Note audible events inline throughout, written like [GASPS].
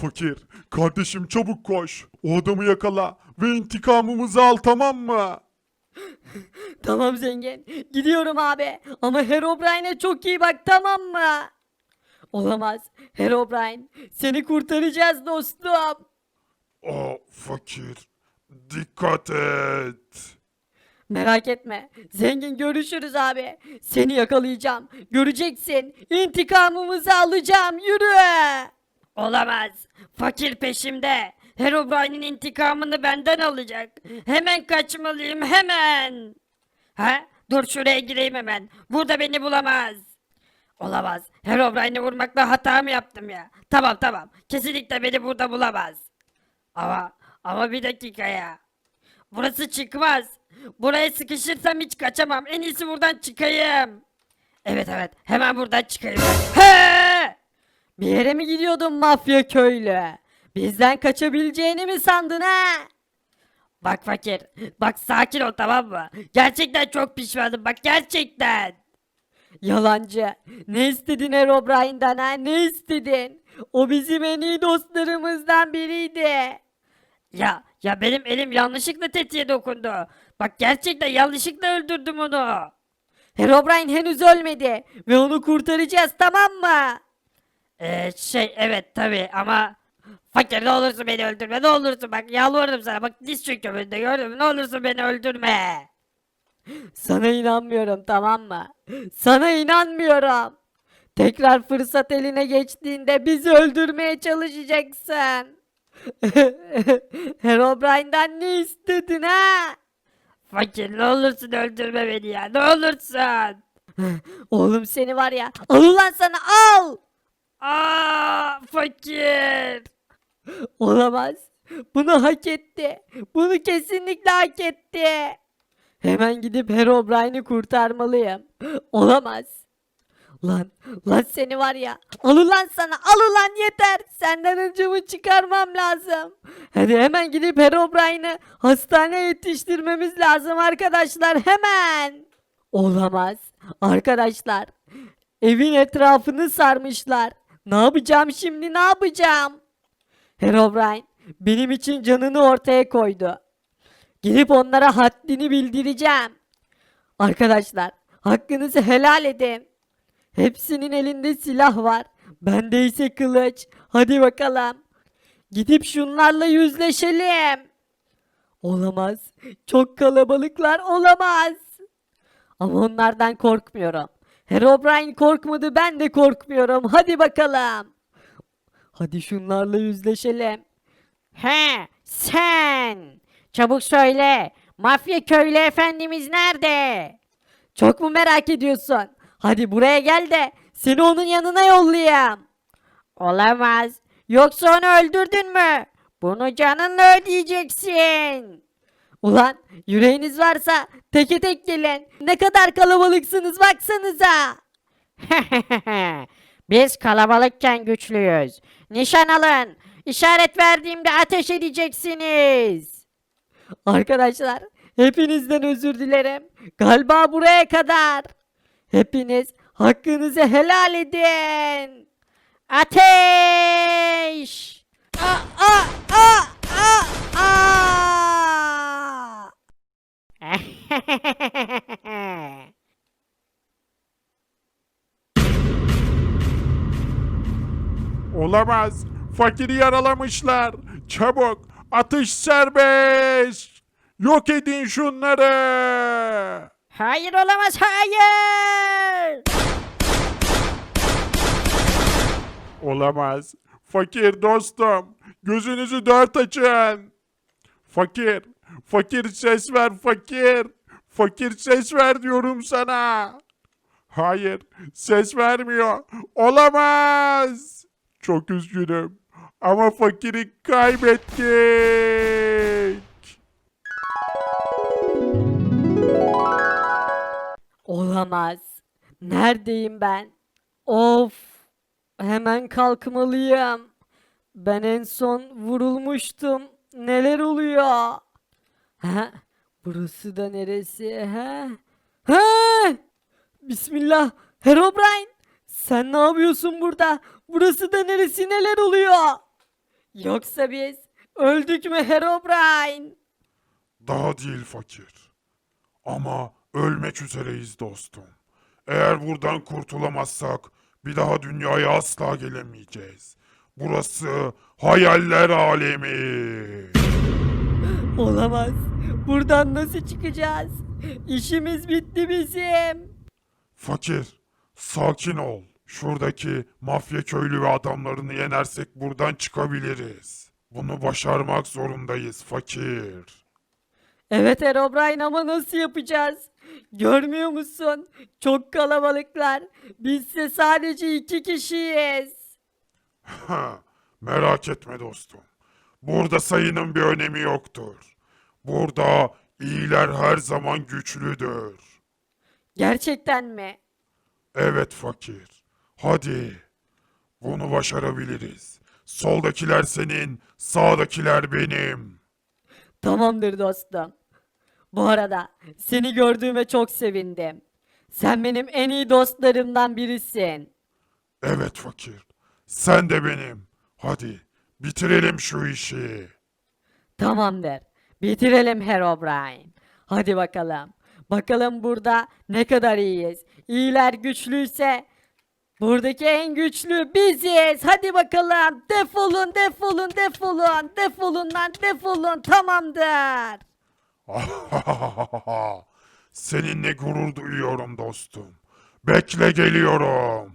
Fakir, kardeşim çabuk koş. O adamı yakala ve intikamımızı al tamam mı? [GASPS] Tamam zengin. Gidiyorum abi. Ama Herobrine'e çok iyi bak tamam mı? Olamaz. Herobrine seni kurtaracağız dostum. Aa fakir, dikkat et. Merak etme. Zengin görüşürüz abi. Seni yakalayacağım. Göreceksin. İntikamımızı alacağım. Yürü. Olamaz. Fakir peşimde. Herobrine'in intikamını benden alacak. Hemen kaçmalıyım hemen. Ha? Dur şuraya gireyim hemen. Burada beni bulamaz. Olamaz. Herobrine'i vurmakla hata mı yaptım ya? Tamam tamam. Kesinlikle beni burada bulamaz. Ama ama bir dakika ya. Burası çıkmaz. Buraya sıkışırsam hiç kaçamam. En iyisi buradan çıkayım. Evet evet. Hemen buradan çıkayım. He! Bir yere mi gidiyordun mafya köylü? Bizden kaçabileceğini mi sandın ha? Bak fakir. Bak sakin ol tamam mı? Gerçekten çok pişmanım. Bak gerçekten. Yalancı. Ne istedin Herobrine'den ha? Ne istedin? O bizim en iyi dostlarımızdan biriydi. Ya ya benim elim yanlışlıkla tetiğe dokundu. Bak gerçekten yanlışlıkla öldürdüm onu. Herobrine henüz ölmedi ve onu kurtaracağız tamam mı? Ee, şey evet tabi ama fakir ne olursun beni öldürme ne olursun bak yalvarırım sana bak diz çöküyorum önünde gördün mü ne olursun beni öldürme. Sana inanmıyorum tamam mı? Sana inanmıyorum. Tekrar fırsat eline geçtiğinde bizi öldürmeye çalışacaksın. [LAUGHS] Herobrine'den ne istedin ha? Fakir ne olursun öldürme beni ya ne olursun. [LAUGHS] Oğlum seni var ya al ulan sana al. Aa fakir. Olamaz. Bunu hak etti. Bunu kesinlikle hak etti. Hemen gidip Herobrine'i kurtarmalıyım. Olamaz. Lan, lan seni var ya. Al ulan sana, al ulan yeter. Senden öncümü çıkarmam lazım. Hadi hemen gidip Herobrine'ı hastaneye yetiştirmemiz lazım arkadaşlar hemen. Olamaz. Arkadaşlar, evin etrafını sarmışlar. Ne yapacağım şimdi, ne yapacağım? Herobrine benim için canını ortaya koydu. Gidip onlara haddini bildireceğim. Arkadaşlar, hakkınızı helal edin. Hepsinin elinde silah var. Bende ise kılıç. Hadi bakalım. Gidip şunlarla yüzleşelim. Olamaz. Çok kalabalıklar olamaz. Ama onlardan korkmuyorum. Herobrine korkmadı ben de korkmuyorum. Hadi bakalım. Hadi şunlarla yüzleşelim. He sen. Çabuk söyle. Mafya köylü efendimiz nerede? Çok mu merak ediyorsun? Hadi buraya gel de seni onun yanına yollayayım. Olamaz. Yoksa onu öldürdün mü? Bunu canınla ödeyeceksin. Ulan yüreğiniz varsa teke tek gelin. Ne kadar kalabalıksınız baksanıza. [LAUGHS] Biz kalabalıkken güçlüyüz. Nişan alın. İşaret verdiğimde ateş edeceksiniz. Arkadaşlar hepinizden özür dilerim. Galiba buraya kadar. Hepiniz hakkınızı helal edin. Ateş! Aa, aa, aa, aa, aa! [LAUGHS] Olamaz. Fakiri yaralamışlar. Çabuk, atış serbest. Yok edin şunları. Hayır olamaz hayır! Olamaz. Fakir dostum. Gözünüzü dört açın. Fakir. Fakir ses ver fakir. Fakir ses ver diyorum sana. Hayır. Ses vermiyor. Olamaz. Çok üzgünüm. Ama fakiri kaybettik. Olamaz. Neredeyim ben? Of. Hemen kalkmalıyım. Ben en son vurulmuştum. Neler oluyor? Ha? Burası da neresi? Ha? Ha? Bismillah. Herobrine. Sen ne yapıyorsun burada? Burası da neresi? Neler oluyor? Yoksa biz öldük mü Herobrine? Daha değil fakir. Ama ölmek üzereyiz dostum. Eğer buradan kurtulamazsak bir daha dünyaya asla gelemeyeceğiz. Burası hayaller alemi. Olamaz. Buradan nasıl çıkacağız? İşimiz bitti bizim. Fakir, sakin ol. Şuradaki mafya köylü ve adamlarını yenersek buradan çıkabiliriz. Bunu başarmak zorundayız fakir. Evet Herobrine ama nasıl yapacağız? Görmüyor musun? Çok kalabalıklar. Bizse sadece iki kişiyiz. [LAUGHS] Merak etme dostum. Burada sayının bir önemi yoktur. Burada iyiler her zaman güçlüdür. Gerçekten mi? Evet fakir. Hadi. Bunu başarabiliriz. Soldakiler senin, sağdakiler benim. Tamamdır dostum. Bu arada seni gördüğüme çok sevindim. Sen benim en iyi dostlarımdan birisin. Evet fakir. Sen de benim. Hadi bitirelim şu işi. Tamamdır. Bitirelim Herobrine. Hadi bakalım. Bakalım burada ne kadar iyiyiz. İyiler güçlüyse buradaki en güçlü biziz. Hadi bakalım. Defolun, defolun, defolun. Defolun lan, defolun. Tamamdır. [LAUGHS] Seninle gurur duyuyorum dostum. Bekle geliyorum.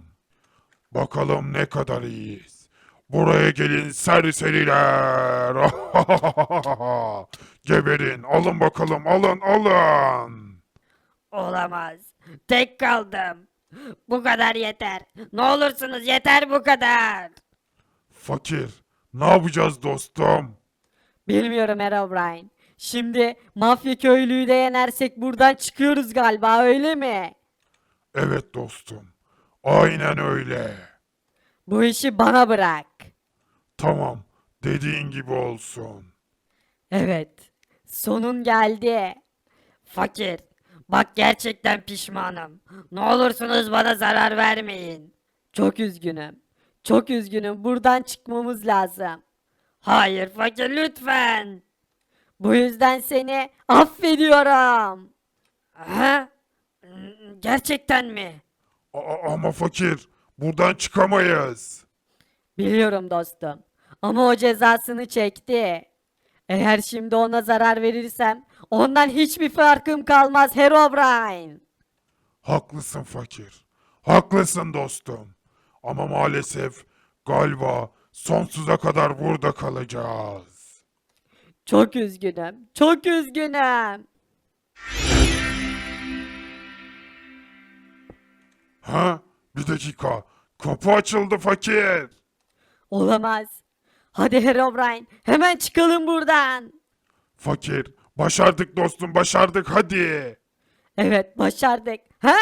Bakalım ne kadar iyiyiz. Buraya gelin serseriler. [LAUGHS] Geberin. Alın bakalım. Alın alın. Olamaz. Tek kaldım. Bu kadar yeter. Ne olursunuz yeter bu kadar. Fakir. Ne yapacağız dostum? Bilmiyorum Herobrine. Şimdi mafya köylüyü de yenersek buradan çıkıyoruz galiba öyle mi? Evet dostum. Aynen öyle. Bu işi bana bırak. Tamam. Dediğin gibi olsun. Evet. Sonun geldi. Fakir. Bak gerçekten pişmanım. Ne olursunuz bana zarar vermeyin. Çok üzgünüm. Çok üzgünüm. Buradan çıkmamız lazım. Hayır fakir lütfen. Bu yüzden seni affediyorum. Ha? Gerçekten mi? A- ama fakir. Buradan çıkamayız. Biliyorum dostum. Ama o cezasını çekti. Eğer şimdi ona zarar verirsem ondan hiçbir farkım kalmaz Herobrine. Haklısın fakir. Haklısın dostum. Ama maalesef galiba sonsuza kadar burada kalacağız. Çok üzgünüm. Çok üzgünüm. Ha? Bir dakika. Kapı açıldı fakir. Olamaz. Hadi Herobrine hemen çıkalım buradan. Fakir. Başardık dostum başardık hadi. Evet başardık. Ha?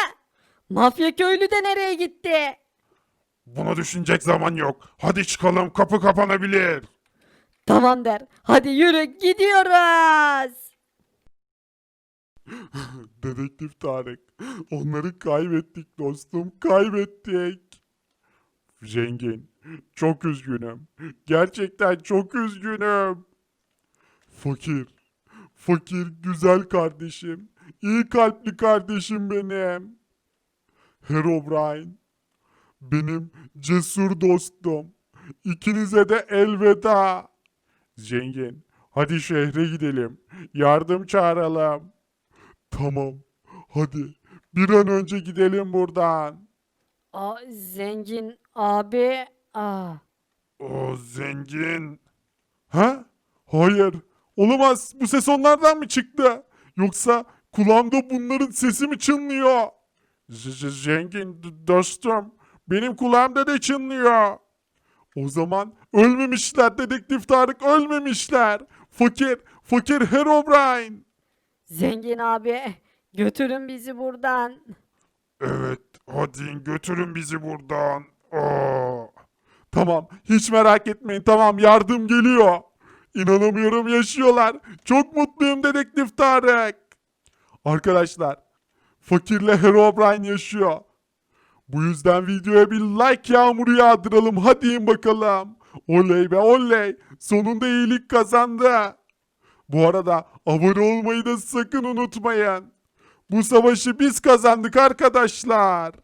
Mafya köylü de nereye gitti? Buna düşünecek zaman yok. Hadi çıkalım kapı kapanabilir. Tamamdır. Hadi yürü gidiyoruz. [LAUGHS] Dedektif Tarık. Onları kaybettik dostum. Kaybettik. Zengin. Çok üzgünüm. Gerçekten çok üzgünüm. Fakir. Fakir güzel kardeşim. İyi kalpli kardeşim benim. Herobrine. Benim cesur dostum. İkinize de elveda. Zengin. Hadi şehre gidelim. Yardım çağıralım. Tamam. Hadi. Bir an önce gidelim buradan. Aa, zengin abi. Aa. O zengin. Ha? Hayır. Olamaz. Bu ses onlardan mı çıktı? Yoksa kulağımda bunların sesi mi çınlıyor? Z- z- zengin d- dostum. Benim kulağımda da çınlıyor. O zaman ölmemişler dedektif Tarık ölmemişler. Fakir, fakir Herobrine. Zengin abi götürün bizi buradan. Evet, hadi götürün bizi buradan. Aa. Tamam, hiç merak etmeyin. Tamam, yardım geliyor. İnanamıyorum yaşıyorlar. Çok mutluyum dedektif Tarık. Arkadaşlar, fakirle Herobrine yaşıyor. Bu yüzden videoya bir like yağmuru yağdıralım. Hadi in bakalım. Oley be oley. Sonunda iyilik kazandı. Bu arada abone olmayı da sakın unutmayın. Bu savaşı biz kazandık arkadaşlar.